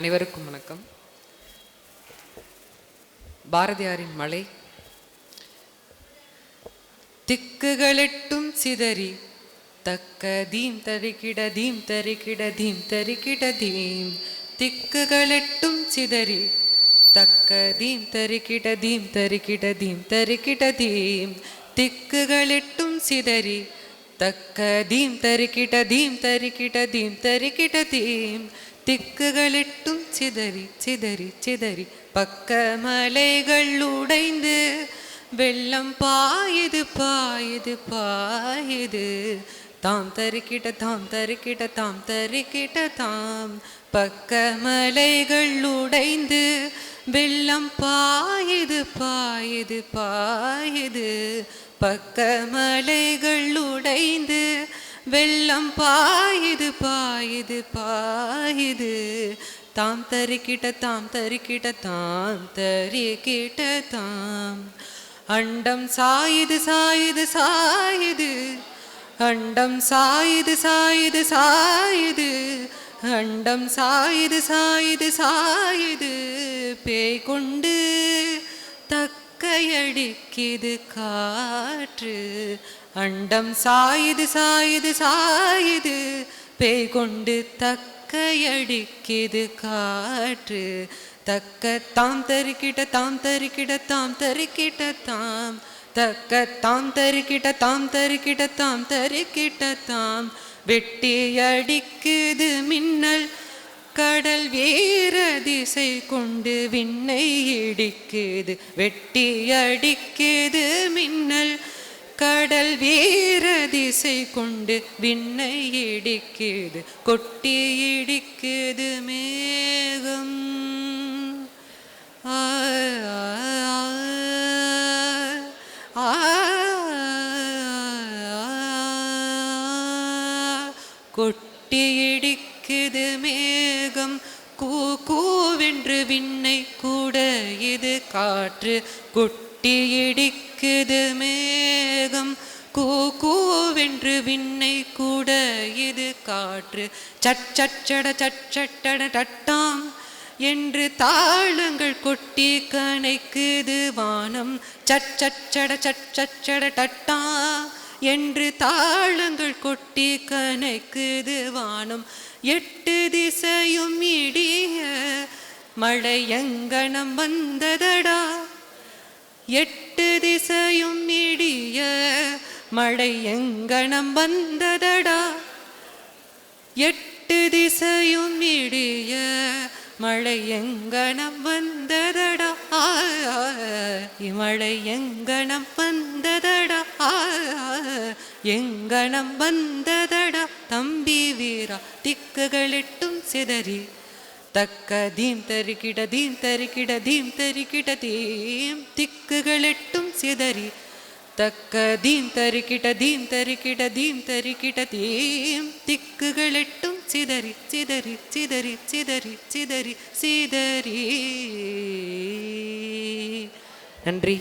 அனைவருக்கும் வணக்கம். பாரதியாரின் மலை. திக்குகளெட்டும் சிதறி தக்க தீம் தரிக்கிட தீம் தரிக்கிட தீம் தரிக்கிட தீம். திக்குகளெட்டும் சிதறி தக்க தீம் தரிக்கிட தீம் தரிக்கிட தீம் தரிக்கிட தீம். திக்குகளெட்டும் சிதறி தக்க தீம் தரிக்கிட தீம் தரிக்கிட தீம் தரிக்கிட தீம். திக்குகளெட்டும் சிதறி சிதறி சிதறி பக்க மலைகள் உடைந்து. வெள்ளம் பாயுது பாயுது பாயுது. தாம் தருக்கிட்ட தாம் தருக்கிட்ட தாம் தருக்கிட்ட தாம். பக்க மலைகள் உடைந்து வெள்ளம் பாயுது பாயுது பாயுது. பக்க மலைகள் உடைந்து வெள்ளம் பாயுது பாயுது பாயுது. தாம் தருக்கிட்ட தாம் தருக்கிட்ட தாம் தருக்கிட்ட தாம். அண்டம் சாயுது சாயுது சாயுது. அண்டம் சாயுது சாயுது சாயுது. அண்டம் சாயுது சாயுது சாயுது. பேய் கொண்டு தக்கையடிக்குது காற்று. அண்டம் சாயுது சாயுது சாயுது. பேய் கொண்டு தக்கையடிக்குது காற்று. தக்க தாம் தருக்கிட்ட தாம் தருக்கிட்ட தாம் தருக்கிட்ட தாம். தக்க தாம் தருக்கிட்ட தாம் தருக்கிட்ட தாம் தருக்கிட்ட தாம். வெட்டி அடிக்குது மின்னல் கடல் வேற திசை கொண்டு விண்ணை இடிக்குது. வெட்டி அடிக்குது மின்னல் கடல் வேற திசை கொண்டு விண்ணை இடிக்குது. கொட்டி இடிக்குது மேகம். கொட்டி இடிக்குது மேகம். கூ கூவென்று விண்ணை கூட இது காற்று. கொட்டியிடிக்குது மேகம். கூ கூவென்று விண்ணை கூட இது காற்று. சட் சச்சட சச்சட்டட டட்டாம் என்று தாளங்கள் கொட்டி கணைக்குது வானம். சச்சச்சட சச்சச்சட டட்டா என்று தாளங்கள் கொட்டி கணைக்குது வானம் எட்டு திசையும் இடிய மழை எங்கனம் வந்ததடா எட்டு திசையும் இடிய மழை எங்கனம் வந்ததடா எட்டு திசையும் இடிய மழை எங்கனம் வந்ததடா இமழை எங்கனம் வந்ததடா எங்கனம் வந்ததடா தம்பி வீரா திக்குகளிட்டும் சிதறி. தக்க தீம் தரிக்கிட தீம் தரிக்கிட தீம் தரிக்கிட தீம் திக்குகளிட்டும் சிதறி. தக்க தீம் தரிக்கிட தீம் தரிக்கிட தீம் தரிக்கிட தீம் திக்குகளிட்டும் சிதறி சிதறி சிதறி சிதறி சிதறி சிதறி. நன்றி.